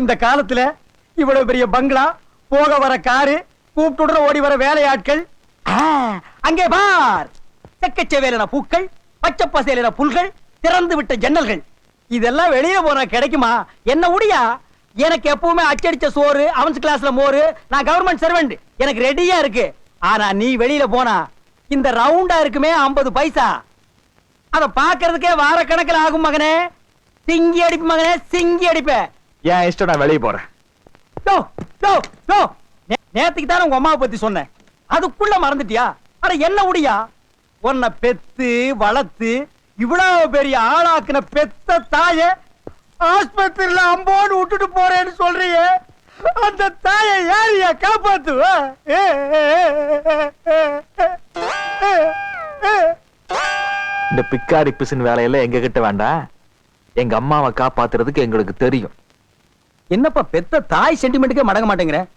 இந்த காலத்துல இவ்வளவு பெரிய பங்களா போக வர காரு கூப்பிட்டுடன் ஓடி வர வேலையாட்கள். அங்கே பார். செக்கச்செவேலன பூக்கள் பச்சை பசேலன புல்கள் திறந்து விட்ட ஜன்னல்கள். இதெல்லாம் வெளியில போற கிடைக்குமா? என்ன உடியா? எனக்கு எப்பவுமே அச்சடிச்ச சோறு அவன்ஸ் கிளாஸ்ல மோரு நான் கவர்மெண்ட் சர்வெண்ட் எனக்கு ரெடியா இருக்கு. ஆனா நீ வெளியில போனா இந்த ரவுண்டா இருக்குமே 50 பைசா. அதை பாக்குறதுக்கே வார ஆகும் மகனே. சிங்கி அடிப்பு மகனே சிங்கி அடிப்பேன் ஏன் இஷ்டம் நான் வெளியே போறேன். யோ, யோ, யோ. நே- நேத்துக்கு தானே உங்க அம்மாவை பத்தி சொன்னேன். அதுக்குள்ள மறந்துட்டியா? அட என்ன உடியா? உன்னை பெத்து வளர்த்து இவ்வளவு பெரிய ஆளாக்குன பெத்த தாய ஆஸ்பத்திரியில அம்போடு விட்டுட்டு போறேன்னு சொல்றியே. அந்த தாயை யாரையா காப்பாத்துவ. இந்த பிக்காரி பிசின் வேலையெல்லாம் எங்க கிட்ட வேண்டாம். எங்க அம்மாவை காப்பாத்துறதுக்கு எங்களுக்கு தெரியும். என்னப்பா பெத்த தாய் சென்டிமெண்ட்டுக்கே மடங்க மாட்டேங்கிற?